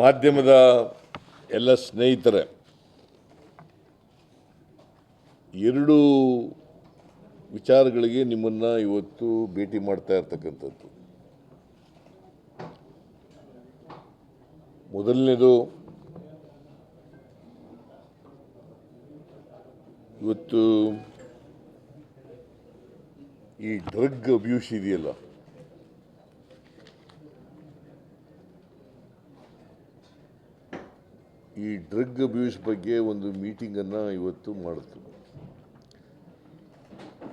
ಮಾಧ್ಯಮದ ಎಲ್ಲ ಸ್ನೇಹಿತರೆ, ಎರಡು ವಿಚಾರಗಳಿಗೆ ನಿಮ್ಮನ್ನು ಇವತ್ತು ಭೇಟಿ ಮಾಡ್ತಾ ಇರ್ತಕ್ಕಂಥದ್ದು. ಮೊದಲನೇದು, ಇವತ್ತು ಈ ಡ್ರಗ್ ಅಬ್ಯೂಸ್ ಇದೆಯಲ್ಲ ಈ ಡ್ರಗ್ ಅಬ್ಯೂಸ್ ಬಗ್ಗೆ ಒಂದು ಮೀಟಿಂಗನ್ನು ಇವತ್ತು ಮಾಡಿತು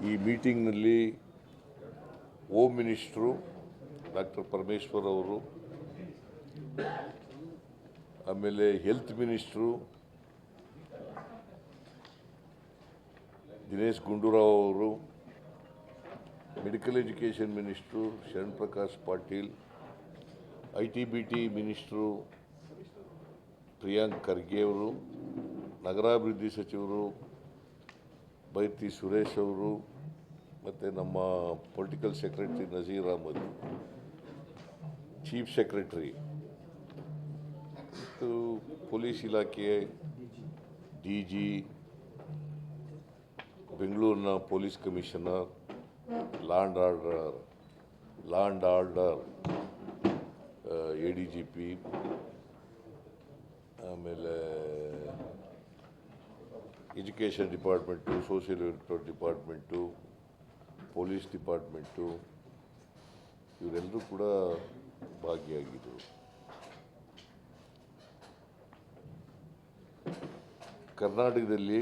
ಈ ಮೀಟಿಂಗ್ನಲ್ಲಿ ಹೋಮ್ ಮಿನಿಸ್ಟ್ರು ಡಾಕ್ಟರ್ ಪರಮೇಶ್ವರ್ ಅವರು, ಆಮೇಲೆ ಹೆಲ್ತ್ ಮಿನಿಸ್ಟ್ರು ದಿನೇಶ್ ಗುಂಡೂರಾವ್ ಅವರು, medical education minister Sharan Prakash Patil, I T B T minister Priyank Kharge ಅವರು, ನಗರಾಭಿವೃದ್ಧಿ ಸಚಿವರು, ಬೈತಿ ಸುರೇಶ್ ಅವರು, ಮತ್ತು ನಮ್ಮ political secretary Nazeer Ahmed, chief secretary, ಮತ್ತು ಪೊಲೀಸ್ ಇಲಾಖೆ, ಡಿ ಜಿ, ಬೆಂಗಳೂರಿನ police commissioner law and order law and order A D G P ಆಮೇಲೆ education department social welfare department police department ಇವರೆಲ್ಲರೂ ಕೂಡ ಭಾಗಿಯಾಗಿದ್ದರು ಕರ್ನಾಟಕದಲ್ಲಿ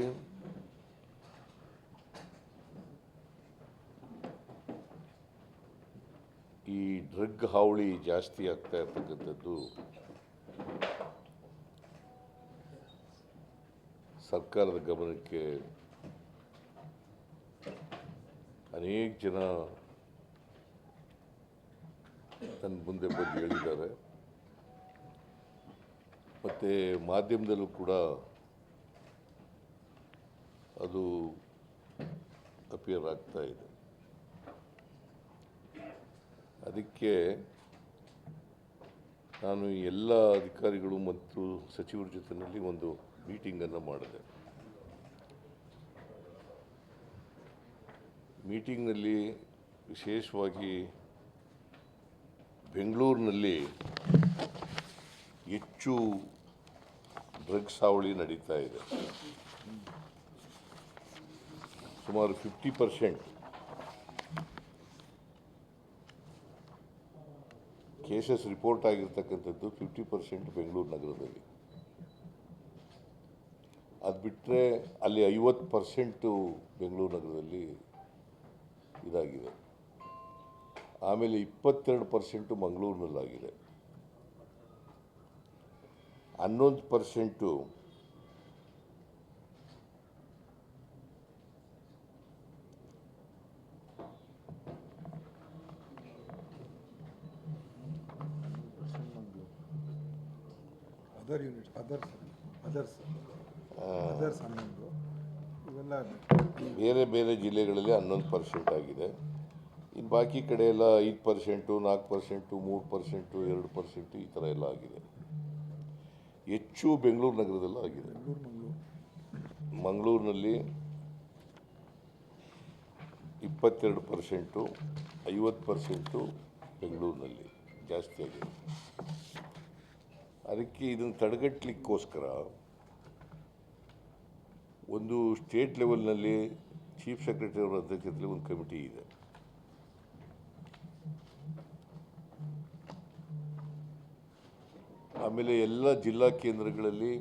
ಈ ಡ್ರಗ್ ಹಾವಳಿ ಜಾಸ್ತಿ ಆಗ್ತಾ ಇರ್ತಕ್ಕಂಥದ್ದು ಸರ್ಕಾರದ ಗಮನಕ್ಕೆ ಅನೇಕ ಜನ ನನ್ನ ಮುಂದೆ ಬಂದು ಹೇಳಿದ್ದಾರೆ. ಮತ್ತು ಮಾಧ್ಯಮದಲ್ಲೂ ಕೂಡ ಅದು ಅಪಿಯರ್ ಆಗ್ತಾ ಇದೆ. ಅದಕ್ಕೆ ನಾನು ಎಲ್ಲ ಅಧಿಕಾರಿಗಳು ಮತ್ತು ಸಚಿವರ ಜೊತೆಯಲ್ಲಿ ಒಂದು ಮೀಟಿಂಗನ್ನು ಮಾಡಿದೆ. ಮೀಟಿಂಗ್ನಲ್ಲಿ ವಿಶೇಷವಾಗಿ ಬೆಂಗಳೂರಿನಲ್ಲಿ ಹೆಚ್ಚು ಡ್ರಗ್ಸ್ ಹಾವಳಿ ನಡೀತಾ ಇದೆ. ಸುಮಾರು ಫಿಫ್ಟಿ ಪರ್ಸೆಂಟ್ ಕೇಸಸ್ ರಿಪೋರ್ಟ್ ಆಗಿರ್ತಕ್ಕಂಥದ್ದು ಫಿಫ್ಟಿ ಪರ್ಸೆಂಟ್ ಬೆಂಗಳೂರು ನಗರದಲ್ಲಿ. ಅದು ಬಿಟ್ಟರೆ ಅಲ್ಲಿ ಐವತ್ತು ಪರ್ಸೆಂಟು ಬೆಂಗಳೂರು ನಗರದಲ್ಲಿ ಇದಾಗಿದೆ. ಆಮೇಲೆ ಇಪ್ಪತ್ತೆರಡು ಪರ್ಸೆಂಟು ಮಂಗಳೂರಿನಲ್ಲಾಗಿದೆ ಹನ್ನೊಂದು percent other unit others others ಬೇರೆ ಬೇರೆ ಜಿಲ್ಲೆಗಳಲ್ಲಿ ಹನ್ನೊಂದು ಪರ್ಸೆಂಟ್ ಆಗಿದೆ. ಇನ್ನು ಬಾಕಿ ಕಡೆ ಎಲ್ಲ ಐದು ಪರ್ಸೆಂಟು ನಾಲ್ಕು ಪರ್ಸೆಂಟು ಮೂರು ಪರ್ಸೆಂಟು ಎರಡು ಪರ್ಸೆಂಟು ಈ ಥರ ಎಲ್ಲ ಆಗಿದೆ. ಹೆಚ್ಚು ಬೆಂಗಳೂರು ನಗರದಲ್ಲೂ ಆಗಿದೆ. ಮಂಗಳೂರಿನಲ್ಲಿ ಇಪ್ಪತ್ತೆರಡು ಪರ್ಸೆಂಟು ಐವತ್ತು ಪರ್ಸೆಂಟು ಬೆಂಗಳೂರಿನಲ್ಲಿ ಜಾಸ್ತಿ ಆಗಿದೆ. ಅದಕ್ಕೆ ಇದನ್ನು ತಡೆಗಟ್ಟಲಿಕ್ಕೋಸ್ಕರ ಒಂದು ಸ್ಟೇಟ್ ಲೆವೆಲ್ನಲ್ಲಿ ಚೀಫ್ ಸೆಕ್ರೆಟರಿ ಅವರ ಅಧ್ಯಕ್ಷತೆಯಲ್ಲಿ ಒಂದು ಕಮಿಟಿ ಇದೆ. ಆಮೇಲೆ ಎಲ್ಲ ಜಿಲ್ಲಾ ಕೇಂದ್ರಗಳಲ್ಲಿ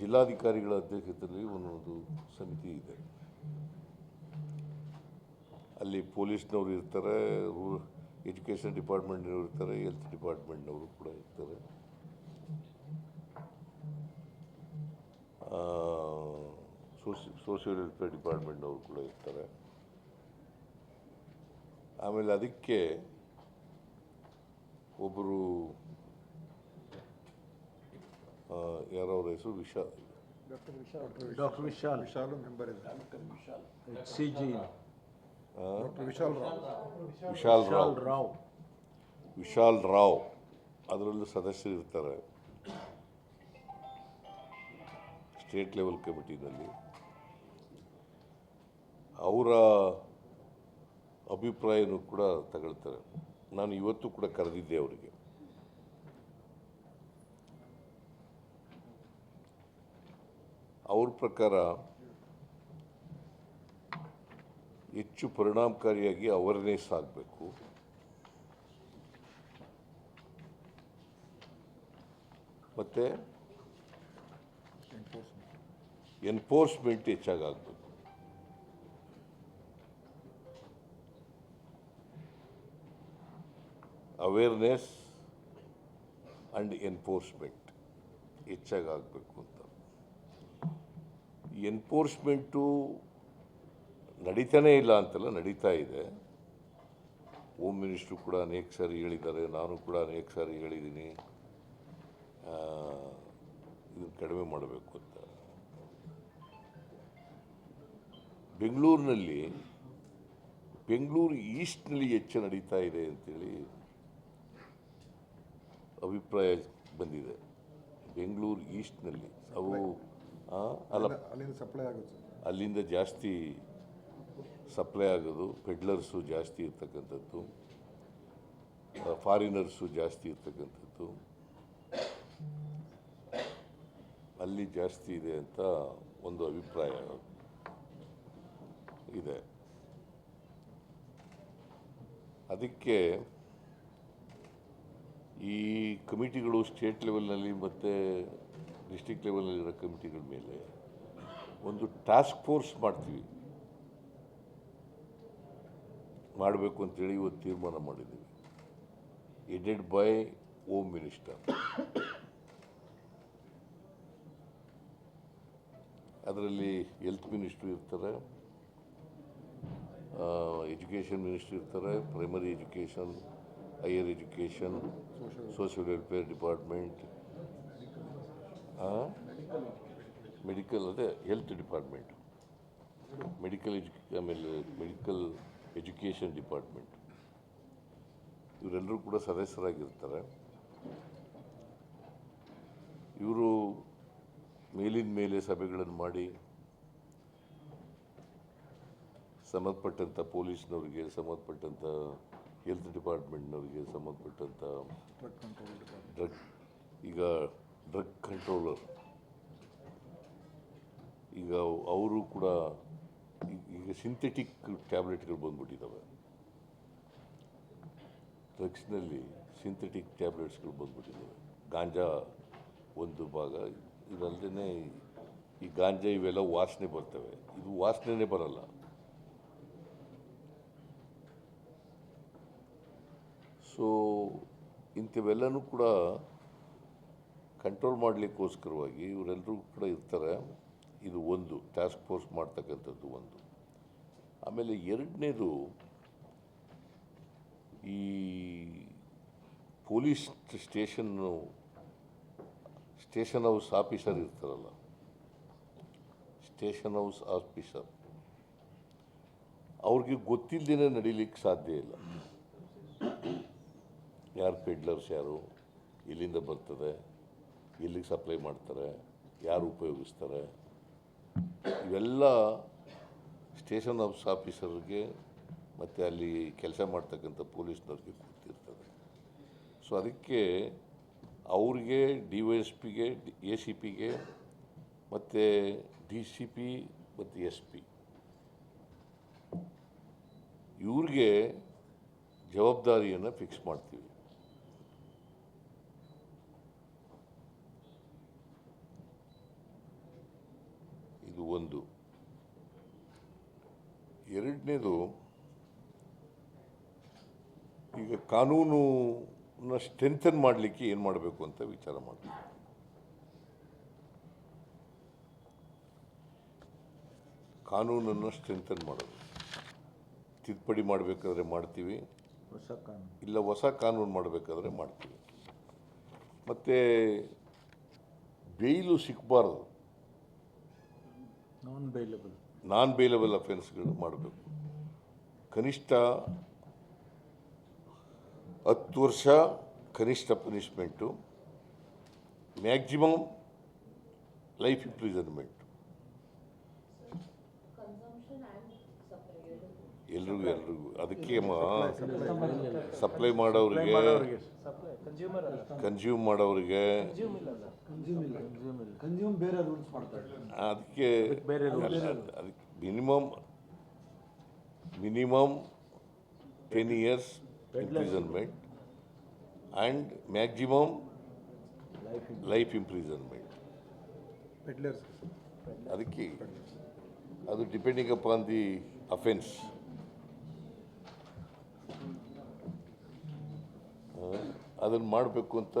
ಜಿಲ್ಲಾಧಿಕಾರಿಗಳ ಅಧ್ಯಕ್ಷತೆಯಲ್ಲಿ ಒಂದೊಂದು ಸಮಿತಿ ಇದೆ. ಅಲ್ಲಿ ಪೊಲೀಸ್ನವರು ಇರ್ತಾರೆ ಎಜುಕೇಷನ್ ಡಿಪಾರ್ಟ್ಮೆಂಟ್ನವರು ಇರ್ತಾರೆ, ಹೆಲ್ತ್ ಡಿಪಾರ್ಟ್ಮೆಂಟ್ನವರು ಕೂಡ ಇರ್ತಾರೆ. ಸೋಷಿಯಲ್ ವೆಲ್ಫೇರ್ ಡಿಪಾರ್ಟ್ಮೆಂಟ್ನವರು ಕೂಡ ಇರ್ತಾರೆ. ಆಮೇಲೆ ಅದಕ್ಕೆ ಒಬ್ಬರು ಯಾರೋ ಅವ್ರ ಹೆಸರು? ವಿಶಾಲ್ ಡಾಕ್ಟರ್ ವಿಶಾಲ್ ವಿಶಾಲ್ ಮೆಂಬರ್ ಇದ್ದಾರೆ. C G. ವಿಶಾಲ್ ರಾವ್. ವಿಶಾಲ್ ರಾವ್. ವಿಶಾಲ್ ರಾವ್. ವಿಶಾಲ್ ರಾವ್. ಅದರಲ್ಲೂ ಸದಸ್ಯರು ಇರ್ತಾರೆ. ಸ್ಟೇಟ್ ಲೆವೆಲ್ ಕಮಿಟಿನಲ್ಲಿ ಅವರ ಅಭಿಪ್ರಾಯನೂ ಕೂಡ ತಗೊಳ್ತಾರೆ. ನಾನು ಇವತ್ತು ಕೂಡ ಕರೆದಿದ್ದೆ ಅವರಿಗೆ. ಅವ್ರ ಪ್ರಕಾರ ಹೆಚ್ಚು ಪರಿಣಾಮಕಾರಿಯಾಗಿ ಅವೇರ್ನೆಸ್ ಆಗಬೇಕು ಮತ್ತು ಎನ್ಫೋರ್ಸ್ಮೆಂಟ್ ಹೆಚ್ಚಾಗಬೇಕು ಅವೇರ್ನೆಸ್ ಆ್ಯಂಡ್ ಎನ್ಫೋರ್ಸ್ಮೆಂಟ್ ಹೆಚ್ಚಾಗಬೇಕು ಅಂತ. ಎನ್ಫೋರ್ಸ್ಮೆಂಟು ನಡೀತಾನೇ ಇಲ್ಲ ಅಂತಲ್ಲ ನಡೀತಾ ಇದೆ. ಹೋಮ್ ಮಿನಿಸ್ಟ್ರು ಕೂಡ ಅನೇಕ ಸಾರಿ ಹೇಳಿದ್ದಾರೆ, ನಾನು ಕೂಡ ಅನೇಕ ಸಾರಿ ಹೇಳಿದ್ದೀನಿ. ಇದನ್ನು ಕಡಿಮೆ ಮಾಡಬೇಕು ಅಂತ. ಬೆಂಗಳೂರಿನಲ್ಲಿ ಬೆಂಗಳೂರು ಈಸ್ಟ್ನಲ್ಲಿ ಹೆಚ್ಚು ನಡೀತಾ ಇದೆ ಅಂತೇಳಿ ಅಭಿಪ್ರಾಯ ಬಂದಿದೆ. ಬೆಂಗಳೂರು ಈಸ್ಟ್ನಲ್ಲಿ ಅವು ಅಲ್ಲ ಸಪ್ಲೈ ಆಗುತ್ತೆ. ಅಲ್ಲಿಂದ ಜಾಸ್ತಿ ಸಪ್ಲೈ ಆಗೋದು ಪೆಡ್ಲರ್ಸು ಜಾಸ್ತಿ ಇರ್ತಕ್ಕಂಥದ್ದು ಫಾರಿನರ್ಸು ಜಾಸ್ತಿ ಇರ್ತಕ್ಕಂಥದ್ದು. ಅಲ್ಲಿ ಜಾಸ್ತಿ ಇದೆ ಅಂತ ಒಂದು ಅಭಿಪ್ರಾಯ. ಇದೆ. ಅದಕ್ಕೆ ಈ ಕಮಿಟಿಗಳು ಸ್ಟೇಟ್ ಲೆವೆಲ್ನಲ್ಲಿ ಮತ್ತು ಡಿಸ್ಟಿಕ್ ಲೆವೆಲ್ನಲ್ಲಿರೋ ಕಮಿಟಿಗಳ ಮೇಲೆ ಒಂದು ಟಾಸ್ಕ್ ಫೋರ್ಸ್ ಮಾಡ್ತೀವಿ. ಮಾಡಬೇಕು ಅಂತೇಳಿ ಇವತ್ತು ತೀರ್ಮಾನ ಮಾಡಿದ್ದೀವಿ. ಎಡೆಡ್ ಬೈ ಹೋಮ್ ಮಿನಿಸ್ಟರ್ ಅದರಲ್ಲಿ ಹೆಲ್ತ್ ಮಿನಿಸ್ಟ್ರು ಇರ್ತಾರೆ. ಎಜುಕೇಷನ್ ಮಿನಿಸ್ಟ್ರಿ ಇರ್ತಾರೆ primary education higher education social welfare department medical ಅದೇ ಹೆಲ್ತ್ ಡಿಪಾರ್ಟ್ಮೆಂಟ್ ಮೆಡಿಕಲ್ ಎಜು ಆಮೇಲೆ ಮೆಡಿಕಲ್ ಎಜುಕೇಷನ್ ಡಿಪಾರ್ಟ್ಮೆಂಟ್ ಇವರೆಲ್ಲರೂ ಕೂಡ ಸದಸ್ಯರಾಗಿರ್ತಾರೆ. ಇವರು ಮೇಲಿನ ಮೇಲೆ ಸಭೆಗಳನ್ನು ಮಾಡಿ ಸಂಬಂಧಪಟ್ಟಂಥ ಪೊಲೀಸ್ನವ್ರಿಗೆ ಸಂಬಂಧಪಟ್ಟಂಥ ಹೆಲ್ತ್ ಡಿಪಾರ್ಟ್ಮೆಂಟ್ನವ್ರಿಗೆ ಸಂಬಂಧಪಟ್ಟಂಥ ಡ್ರಗ್ ಈಗ ಡ್ರಗ್ ಕಂಟ್ರೋಲರ್. ಈಗ ಅವರು ಕೂಡ ಈಗ ಸಿಂಥೆಟಿಕ್ ಟ್ಯಾಬ್ಲೆಟ್ಗಳು ಬಂದ್ಬಿಟ್ಟಿದ್ದಾವೆ ಡ್ರಗ್ಸ್ನಲ್ಲಿ ಸಿಂಥೆಟಿಕ್ ಟ್ಯಾಬ್ಲೆಟ್ಸ್ಗಳು ಬಂದ್ಬಿಟ್ಟಿದ್ದಾವೆ ಗಾಂಜಾ ಒಂದು ಭಾಗ ಇದಲ್ಲದೆ ಈ ಗಾಂಜಾ ಇವೆಲ್ಲ ವಾಸನೆ ಬರ್ತವೆ. ಇದು ವಾಸನೆನೇ ಬರಲ್ಲ. ಸೊ ಇಂಥವೆಲ್ಲನೂ ಕೂಡ ಕಂಟ್ರೋಲ್ ಮಾಡಲಿಕ್ಕೋಸ್ಕರವಾಗಿ ಇವರೆಲ್ಲರೂ ಕೂಡ ಇರ್ತಾರೆ. ಇದು ಒಂದು ಟಾಸ್ಕ್ ಫೋರ್ಸ್ ಮಾಡ್ತಕ್ಕಂಥದ್ದು ಒಂದು. ಆಮೇಲೆ ಎರಡನೇದು ಈ police station station house officer ಇರ್ತಾರಲ್ಲ. ಸ್ಟೇಷನ್ ಹೌಸ್ ಆಫೀಸರ್ ಅವ್ರಿಗೆ ಗೊತ್ತಿಲ್ಲದೇ ನಡೀಲಿಕ್ಕೆ ಸಾಧ್ಯ ಇಲ್ಲ. ಯಾರು ಪೆಡ್ಲರ್ಸ್ ಯಾರು ಎಲ್ಲಿಂದ ಬರ್ತದೆ. ಎಲ್ಲಿಗೆ ಸಪ್ಲೈ ಮಾಡ್ತಾರೆ. ಯಾರು ಉಪಯೋಗಿಸ್ತಾರೆ? ಇವೆಲ್ಲ ಸ್ಟೇಷನ್ ಆಫ್ಸ್ ಆಫೀಸರ್ಗೆ ಮತ್ತು ಅಲ್ಲಿ ಕೆಲಸ ಮಾಡ್ತಕ್ಕಂಥ ಪೊಲೀಸ್ನವ್ರಿಗೆ ಗೊತ್ತಿರ್ತದೆ. ಸೊ ಅದಕ್ಕೆ ಅವ್ರಿಗೆ ಡಿ ವೈ ಎಸ್ ಪಿಗೆ ಎ ಸಿ ಪಿಗೆ ಮತ್ತು ಡಿ ಸಿ ಪಿ ಮತ್ತು ಎಸ್ ಪಿ ಇವ್ರಿಗೆ ಜವಾಬ್ದಾರಿಯನ್ನು ಫಿಕ್ಸ್ ಮಾಡ್ತೀವಿ. ಇದು ಒಂದು. ಎರಡನೇದು ಈಗ ಕಾನೂನನ್ನ ಸ್ಟ್ರೆಂಥನ್ ಮಾಡಲಿಕ್ಕೆ ಏನು ಮಾಡಬೇಕು ಅಂತ ವಿಚಾರ ಮಾಡ್ತೀವಿ ಕಾನೂನನ್ನು ಸ್ಟ್ರೆಂಥನ್ ಮಾಡೋದು. ತಿದ್ದುಪಡಿ ಮಾಡಬೇಕಾದ್ರೆ ಮಾಡ್ತೀವಿ. ಹೊಸ ಕಾನೂನು. ಇಲ್ಲ ಹೊಸ ಕಾನೂನು ಮಾಡಬೇಕಾದ್ರೆ ಮಾಡ್ತೀವಿ. ಮತ್ತು ಬೇಯ್ಲು ಸಿಕ್ಕಬಾರ್ದು ನಾನ್ ಬೇಲೆಬಲ್ ನಾನ್ ಬೇಲಬಲ್ ಅಫೆನ್ಸ್ಗಳು ಮಾಡಬೇಕು. ಕನಿಷ್ಠ ಹತ್ತು ವರ್ಷ ಕನಿಷ್ಠ ಪನಿಷ್ಮೆಂಟು ಮ್ಯಾಕ್ಸಿಮಮ್ ಲೈಫ್ ಇಂಪ್ರಿಸನ್ಮೆಂಟ್ ಎಲ್ರಿಗೂ ಎಲ್ರಿಗೂ. ಅದಕ್ಕೆ ಸಪ್ಲೈ ಮಾಡೋರಿಗೆ ಕನ್ಸ್ಯೂಮ್ ಮಾಡೋರಿಗೆ. ಕನ್ಸ್ಯೂಮ್ ಇಲ್ಲ ಕನ್ಸ್ಯೂಮ್ ಬೇರೆ ರೂಲ್ಸ್ ಮಾಡ್ತಾರೆ. ಅದಕ್ಕೆ ಬೇರೆ ಅದಕ್ಕೆ minimum minimum ten years imprisonment and maximum life imprisonment peddlers ಅದಕ್ಕೆ ಅದು ಡಿಪೆಂಡಿಂಗ್ ಅಪಾನ್ ದಿ ಅಫೆನ್ಸ್ ಅದನ್ನು ಮಾಡಬೇಕು ಅಂತ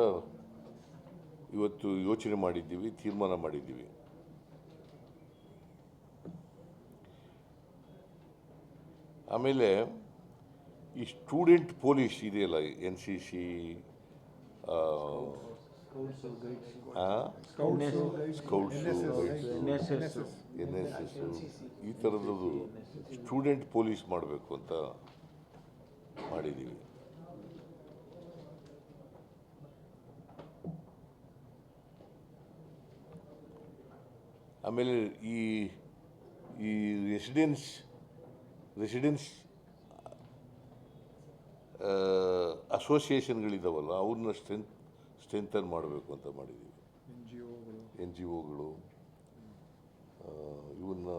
ಇವತ್ತು ಯೋಚನೆ ಮಾಡಿದ್ದೀವಿ, ತೀರ್ಮಾನ ಮಾಡಿದ್ದೀವಿ. ಆಮೇಲೆ ಈ ಸ್ಟೂಡೆಂಟ್ ಪೊಲೀಸ್ ಇದೆಯಲ್ಲ, N C C N S S, ಈ ಥರದ್ದು ಸ್ಟೂಡೆಂಟ್ ಪೊಲೀಸ್ ಮಾಡಬೇಕು ಅಂತ ಮಾಡಿದ್ದೀವಿ. ಆಮೇಲೆ ಈ ಈ ರೆಸಿಡೆನ್ಸ್ ರೆಸಿಡೆನ್ಸ್ ಅಸೋಸಿಯೇಷನ್ಗಳಿದ್ದಾವಲ್ಲ ಅವ್ರನ್ನ ಸ್ಟ್ರೆಂತ್ ಸ್ಟ್ರೆಂಥನ್ ಮಾಡಬೇಕು ಅಂತ ಮಾಡಿದ್ದೀವಿ ಎನ್ ಜಿ ಒಗಳು ಇವನ್ನ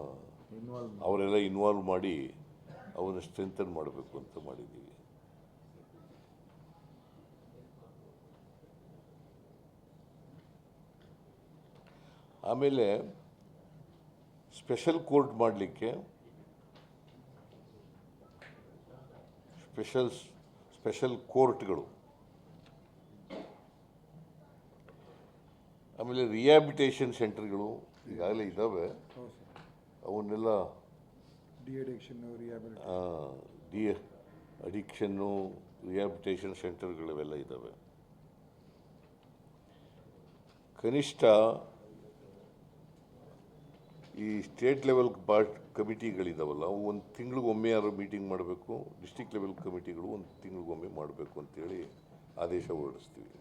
ಅವರೆಲ್ಲ ಇನ್ವಾಲ್ವ್ ಮಾಡಿ ಅವನ್ನ ಸ್ಟ್ರೆಂಥನ್ ಮಾಡಬೇಕು ಅಂತ ಮಾಡಿದ್ದೀವಿ ಆಮೇಲೆ ಸ್ಪೆಷಲ್ ಕೋರ್ಟ್ ಮಾಡಲಿಕ್ಕೆ ಸ್ಪೆಷಲ್ ಸ್ಪೆಷಲ್ ಕೋರ್ಟ್ಗಳು. ಆಮೇಲೆ ರಿಯಾಬಿಟೇಷನ್ ಸೆಂಟರ್ಗಳು ಈಗಾಗಲೇ ಇದ್ದಾವೆ. ಅವನ್ನೆಲ್ಲ ಡಿ ಅಡಿಕ್ಷನ್ನು ರಿಯಾಬಿಟೇಷನ್ ಸೆಂಟರ್ಗಳಿವೆಲ್ಲ ಇದ್ದಾವೆ. ಕನಿಷ್ಠ ಈ ಸ್ಟೇಟ್ ಲೆವೆಲ್ ಪಾರ್ಟ್ ಕಮಿಟಿಗಳಿದಾವಲ್ಲ, ಅವು ಒಂದು ತಿಂಗಳಿಗೊಮ್ಮೆ ಯಾರು ಮೀಟಿಂಗ್ ಮಾಡಬೇಕು ಡಿಸ್ಟಿಕ್ ಲೆವೆಲ್ ಕಮಿಟಿಗಳು ಒಂದು ತಿಂಗಳಿಗೊಮ್ಮೆ ಮಾಡಬೇಕು ಅಂತೇಳಿ ಆದೇಶ ಹೊರಡಿಸ್ತೀವಿ.